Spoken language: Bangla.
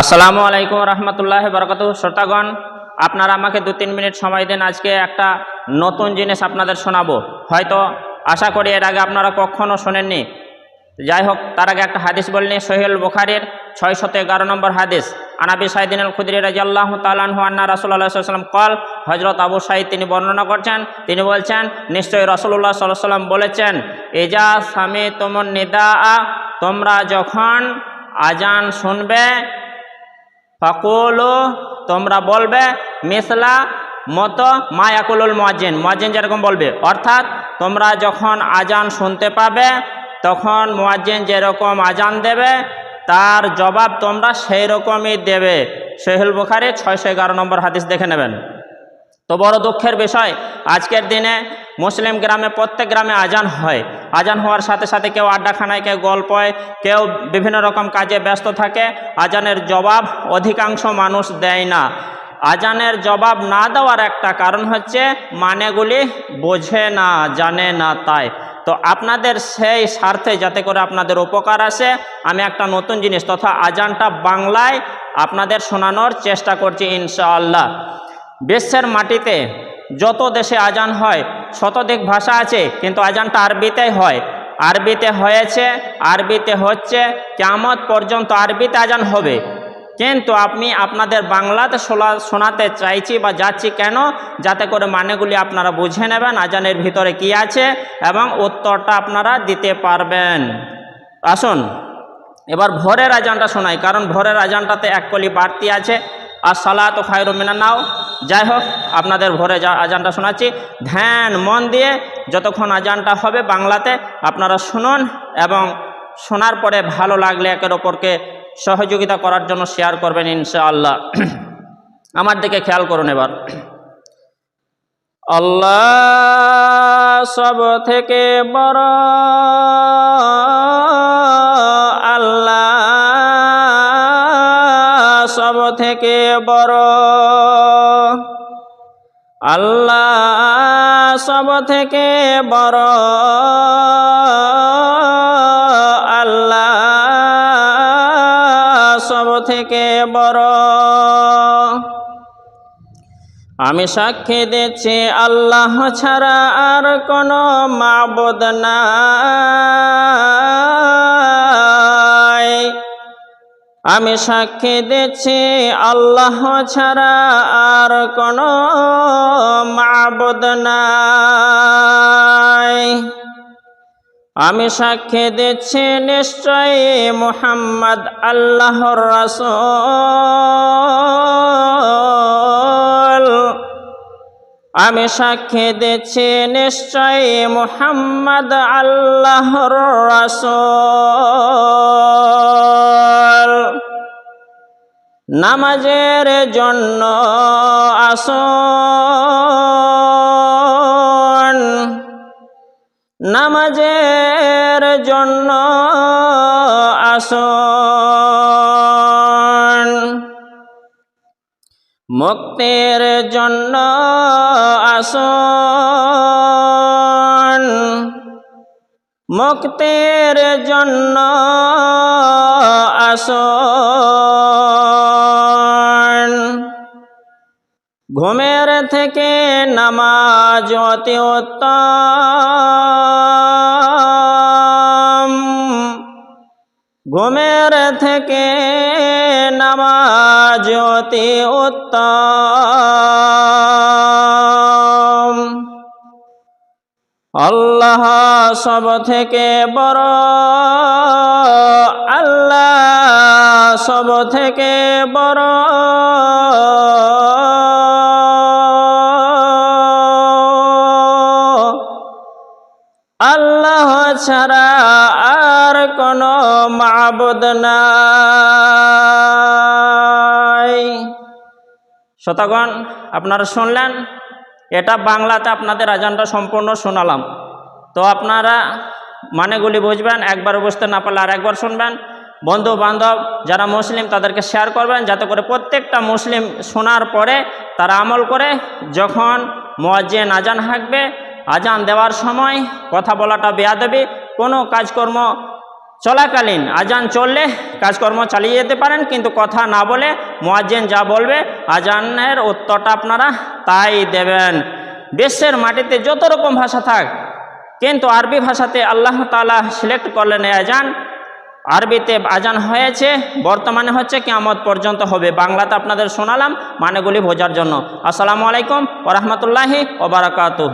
আসসালামু আলাইকুম রহমতুল্লাহ বরকত শ্রোতাগণ, আপনারা আমাকে দু তিন মিনিট সময় দিন, আজকে একটা নতুন জিনিস আপনাদের শোনাবো। হয়তো আশা করি এর আগে আপনারা কখনও শোনেননি। যাই হোক তার আগে একটা হাদিস বলনি সোহেল বুখারির ছয় শত এগারো নম্বর হাদিস। আনাবি সাইদিন আল খুদ্রি রাজি আল্লাহ তালাহু আন্না রাসুল্লাহ সাল্লাম কল হজরত আবু সাইদ তিনি বর্ণনা করছেন, তিনি বলছেন, নিশ্চয়ই রসুল্লাহ সাল্লাহ সাল্লাম বলেছেন এজা স্বামী তোমর নিদা তোমরা যখন আজান শুনবে ফকুলু, তোমরা বলবে, মিসলা মতো মায়াকুলুল মজিন মজিন যেরকম বলবে। অর্থাৎ তোমরা যখন আজান শুনতে পাবে, তখন মুয়াজ্জিন যেরকম আজান দেবে, তার জবাব তোমরা সেই রকমই দেবে। সোহেল বুখারি ছয়শো এগারো নম্বর হাদিস দেখে নেবেন। তো বড় দুঃখের বিষয়, আজকের দিনে মুসলিম গ্রামে, প্রত্যেক গ্রামে আজান হয়। আজান হওয়ার সাথে সাথে কেউ আড্ডাখানায়, কেউ গল্পয়, কেউ বিভিন্ন রকম কাজে ব্যস্ত থাকে, আজানের জবাব অধিকাংশ মানুষ দেয় না। আজানের জবাব না দেওয়ার একটা কারণ হচ্ছে মানেগুলি বোঝে না, জানে না তাই। তো আপনাদের সেই স্বার্থে যাতে করে আপনাদের উপকার আসে, আমি একটা নতুন জিনিস তথা আজানটা বাংলায় আপনাদের শোনানোর চেষ্টা করছি ইনশাআল্লাহ। বিশ্বের মাটিতে যত দেশে আজান হয় শতধিক ভাষা আছে, কিন্তু আজানটা আরবিতেই হয়। আরবিতে হয়েছে, আরবিতে হচ্ছে কেমত পর্যন্ত আরবিতে আজান হবে। কিন্তু আপনি আপনাদের বাংলাতে শোনা শোনাতে চাইছি বা যাচ্ছি কেন? যাতে করে মানেগুলি আপনারা বুঝে নেবেন, আজানের ভিতরে কি আছে এবং উত্তরটা আপনারা দিতে পারবেন। আসুন, এবার ভোরের আজানটা শোনাই, কারণ ভোরের আজানটাতে এক কলি বাড়তি আছে। আর সালাত খায়রু মিনা নাও। যাই হোক আপনাদের ভোরে যা আজানটা শোনাচ্ছি। ধ্যান, মন দিয়ে যতক্ষণ আজানটা হবে বাংলাতে, আপনারা শুনুন এবং শোনার পরে ভালো লাগলে একের ওপরকে সহযোগিতা করার জন্য শেয়ার করবেন ইনশাআল্লাহ। আমার দিকে খেয়াল করুন এবার। আল্লাহ সব থেকে বড় আল্লাহ সব থেকে বড় আল্লাহ সব থেকে বড় আল্লাহ সব থেকে বড়। আমি সাক্ষী দিচ্ছি আল্লাহ ছাড়া আর কোনো মাবুদ নাই। আমি সাক্ষী দিচ্ছি আল্লাহ ছাড়া আর কোনো নাই। আমি সাক্ষী দিচ্ছি নিশ্চয়ই মুহাম্মদ আল্লাহর রাসূল। আমি সাক্ষী দিচ্ছি নিশ্চয়ই মুহাম্মদ আল্লাহর রাসূল। নামাজের জন্য আসুন। নামাজের জন্য আসুন। মুক্তির জন্য আসুন। মুক্তির জন্য আসুন। ঘুমের থেকে নামাজ অতি উত্তম। ঘুমের থেকে নামাজ অতি উত্তম। আল্লাহ সব থেকে বড়, আল্লাহ সব থেকে বড় ছাড়া আর কোনো মাবুদ নাই। শতগণ আপনারা শুনলেন? এটা বাংলাতে আপনাদের আজানটা সম্পূর্ণ শোনালাম। তো আপনারা মানেগুলি বুঝবেন, একবার বুঝতে না পারলে আর একবার শুনবেন। বন্ধু বান্ধব যারা মুসলিম, তাদেরকে শেয়ার করবেন, যাতে করে প্রত্যেকটা মুসলিম শোনার পরে তারা আমল করে, যখন মোয়াজ্জেন আজান হাঁকবে আজান দেওয়ার সময় কথা বলাটা বেয়াদবি, কোনো কাজকর্ম চলাকালীন আজান চললে কাজকর্ম চালিয়ে যেতে পারেন, কিন্তু কথা না বলে মোয়াজ্জেন যা বলবে আজানের উত্তরটা আপনারা তাই দেবেন। বিশ্বের মাটিতে যত রকম ভাষা থাক, কিন্তু আরবি ভাষাতে আল্লাহ তালা সিলেক্ট করলেন আজান। আরবিতে আজান হয়েছে, বর্তমানে হচ্ছে কেমত পর্যন্ত হবে। বাংলাতে আপনাদের শোনালাম মানেগুলি বোঝার জন্য। আসসালামু আলাইকুম ওরহমতুল্লাহি ওবরাকাতুহ